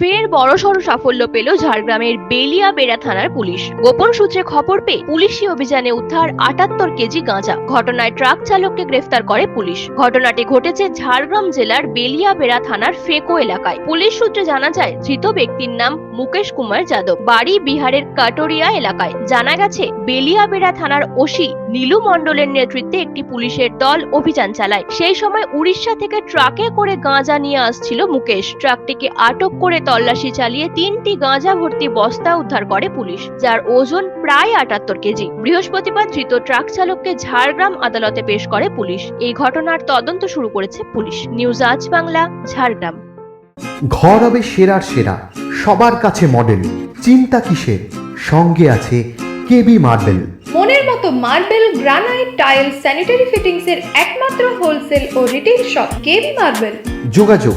ফের বড়সড় সাফল্য পেল ঝাড়গ্রামের বেলিয়া বেড়া থানার পুলিশ। গোপন সূত্রে খবর পেয়ে পুলিশি অভিযানে উদ্ধার আটাত্তর কেজি গাঁজা। ঘটনায় ট্রাক চালককে গ্রেফতার করে পুলিশ। ঘটনাটি ঘটেছে ঝাড়গ্রাম জেলার বেলিয়া বেড়া থানার ফেকো এলাকায়। পুলিশ সূত্রে জানা যায়, ধৃত ব্যক্তির নাম মুকেশ কুমার যাদব। বাড়ি বিহারের কাটোরিয়া এলাকায়। জানা গেছে বেলিয়া বেড়া থানার ওসি নীলু মণ্ডলের নেতৃত্বে একটি পুলিশের দল অভিযান চালায়। সেই সময় উড়িষ্যা থেকে ট্রাকে করে গাঁজা নিয়ে আসছিল মুকেশ। ট্রাকটিকে আটক করে তল্লাশি চালিয়ে তিনটি গাঁজা ভর্তি বস্তা উদ্ধার করে পুলিশ যার ওজন প্রায় আটাত্তর কেজি। বৃহস্পতিবার ধৃত ট্রাক চালককে ঝাড়গ্রাম আদালতে পেশ করে পুলিশ। এই ঘটনার তদন্ত শুরু করেছে পুলিশ। নিউজ আজ বাংলা ঝাড়গ্রাম। ঘর হবে সেরার সেরা সবার কাছে মডেল চিন্তা কিসের? সঙ্গে আছে কেবি মার্বেল মনের মতো marble granite tile sanitary fittings এর একমাত্র হোলসেল ও রিটেল শপ কেবি মার্বেল যোগাযোগ